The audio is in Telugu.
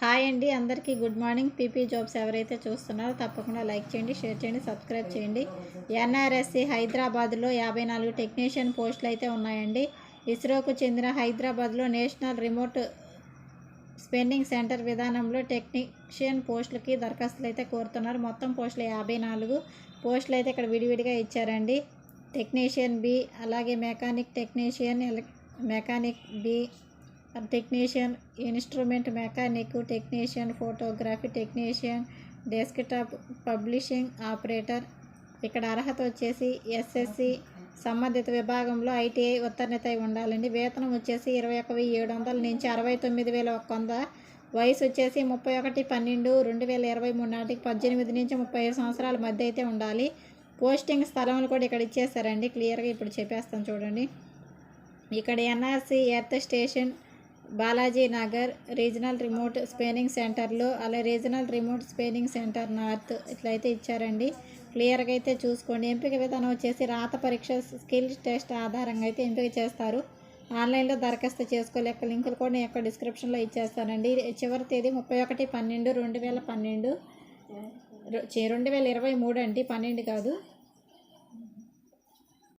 హాయ్ అండి అందరికీ గుడ్ మార్నింగ్. పీపీ జాబ్స్ ఎవరైతే చూస్తున్నారో తప్పకుండా లైక్ చేయండి షేర్ చేయండి సబ్స్క్రైబ్ చేయండి. ఎన్ఆర్ఎస్సి హైదరాబాద్లో యాభై నాలుగు టెక్నీషియన్ పోస్టులు అయితే ఉన్నాయండి. ఇస్రోకు చెందిన హైదరాబాద్లో నేషనల్ రిమోట్ స్పెండింగ్ సెంటర్ విధానంలో టెక్నీషియన్ పోస్టులకి దరఖాస్తులు అయితే కోరుతున్నారు. మొత్తం పోస్టులు యాభై నాలుగు పోస్టులు అయితే ఇక్కడ విడివిడిగా ఇచ్చారండి. టెక్నీషియన్ బి అలాగే mechanic technician ఎలక్ mechanic B technician instrument mechanic technician photography technician desktop publishing operator. ఇక్కడ అర్హత వచ్చేసి ఎస్ఎస్సి సంబంధిత విభాగంలో ఐటీఐ ఉత్తీర్ణత ఉండాలండి. వేతనం వచ్చేసి ఇరవై ఒక వెయ్యి ఏడు వందల నుంచి అరవై తొమ్మిది వేల ఒక వంద. వయసు వచ్చేసి ముప్పై ఒకటి పన్నెండు రెండు వేల ఇరవై మూడు నాటికి పద్దెనిమిది నుంచి ముప్పై ఐదు సంవత్సరాల మధ్య అయితే ఉండాలి. పోస్టింగ్ స్థలములు కూడా ఇక్కడ ఇచ్చేసారండి క్లియర్గా ఇప్పుడు చెప్పేస్తాను చూడండి. ఇక్కడ NRC earth station Balaji Nagar regional remote spanning సెంటర్లో అలా regional remote spanning centre north ఇట్లయితే ఇచ్చారండి. క్లియర్గా అయితే చూసుకోండి. ఎంపిక విధానం వచ్చేసి రాత పరీక్ష స్కిల్ టెస్ట్ ఆధారంగా అయితే ఎంపిక చేస్తారు. ఆన్లైన్లో దరఖాస్తు చేసుకోలేక లింకులు కూడా నేను యొక్క డిస్క్రిప్షన్లో ఇచ్చేస్తానండి. చివరి తేదీ ముప్పై ఒకటి పన్నెండు రెండు వేల పన్నెండు. రెండు వేల ఇరవై మూడు అండి. పన్నెండు కాదు.